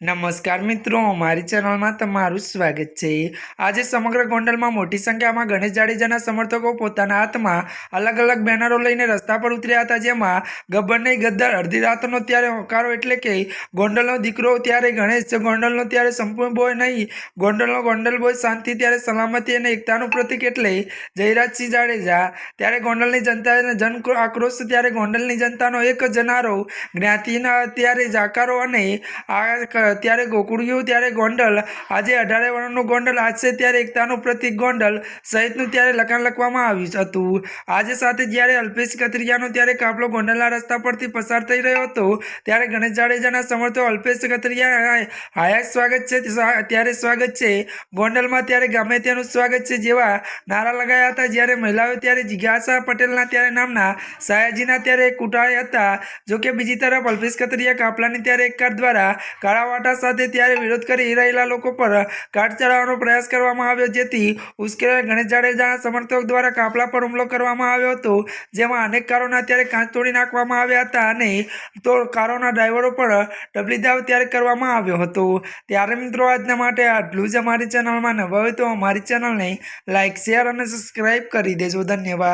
નમસ્કાર મિત્રો, મારી ચેનલમાં તમારું સ્વાગત છે. આજે સમગ્ર ગોંડલમાં મોટી સંખ્યામાં ગણેશ જાડેજાના સમર્થકો પોતાના હાથમાં અલગ અલગ બેનરો લઈને રસ્તા પર ઉતર્યા હતા, જેમાં ગબ્બર નહીં, ગદ્દાર, અડધી રાતનો ત્યારે હોકારો એટલે કે ગોંડલનો દીકરો ત્યારે ગણેશ, ગોંડલનો ત્યારે સંપૂર્ણ બોય નહીં, ગોંડલનો ગોંડલ બોય શાંતિ ત્યારે સલામતી અને એકતાનું પ્રતિક એટલે જયરાજસિંહ જાડેજા. ત્યારે ગોંડલની જનતા જન આક્રોશ, ત્યારે ગોંડલની જનતાનો એક જનારો જ્ઞાતિના, ત્યારે જાકારો અને આ ત્યારે ગોકુળિયું, ત્યારે ગોંડલ. આજે અઢારે વર્ણનું ગોંડલ આજશે ત્યારે એકતાનું પ્રતિક ગોંડલ સહિતનું ત્યારે લખાણ લખવામાં આવ્યું હતું. આજે સાથે જ્યારે અલ્પેશ કતરિયાનો ત્યારે કાફલો ગોંડલના રસ્તા પરથી પસાર થઈ રહ્યો હતો, ત્યારે ગણેશ જાડેજાના સમર્થકો અલ્પેશ કતરિયા હાય- સ્વાગત છે ત્યારે સ્વાગત છે. ગોંડલમાં ત્યારે ગમે તેનું સ્વાગત છે, જેવા નારા લગાયા હતા જ્યારે મહિલાઓ ત્યારે જિજ્ઞાસા પટેલના ત્યારે નામના સાયાજીના ત્યારે કુટાળે હતા. જોકે બીજી તરફ અલ્પેશ કથરિયા કાફલાની ત્યારે એક કાર દ્વારા કાળાવાટા સાથે ત્યારે વિરોધ કરી રહેલા લોકો પર કાટ ચડાવવાનો પ્રયાસ કરવામાં આવ્યો. જેથી ઉશ્કેરાયેલા ગણેશ જાડેજાના સમર્થકો દ્વારા કાફલા પર હુમલો કરવામાં આવ્યો હતો. જેમાં અનેક કારોના ત્યારે કાંચ તોડી નાખવામાં આવ્યા હતા અને તો કારોના ડ્રાઈવરો પર ડબલી દાવ ત્યારે કરવામાં આવ્યો હતો. ત્યારે મિત્રો, આજના માટે આટલું જ અમારી ચેનલમાં નવા હોય તો અમારી ચેનલને લાઇક શેર અને સબસ્ક્રાઈબ કરી દેજો. ધન્યવાદ.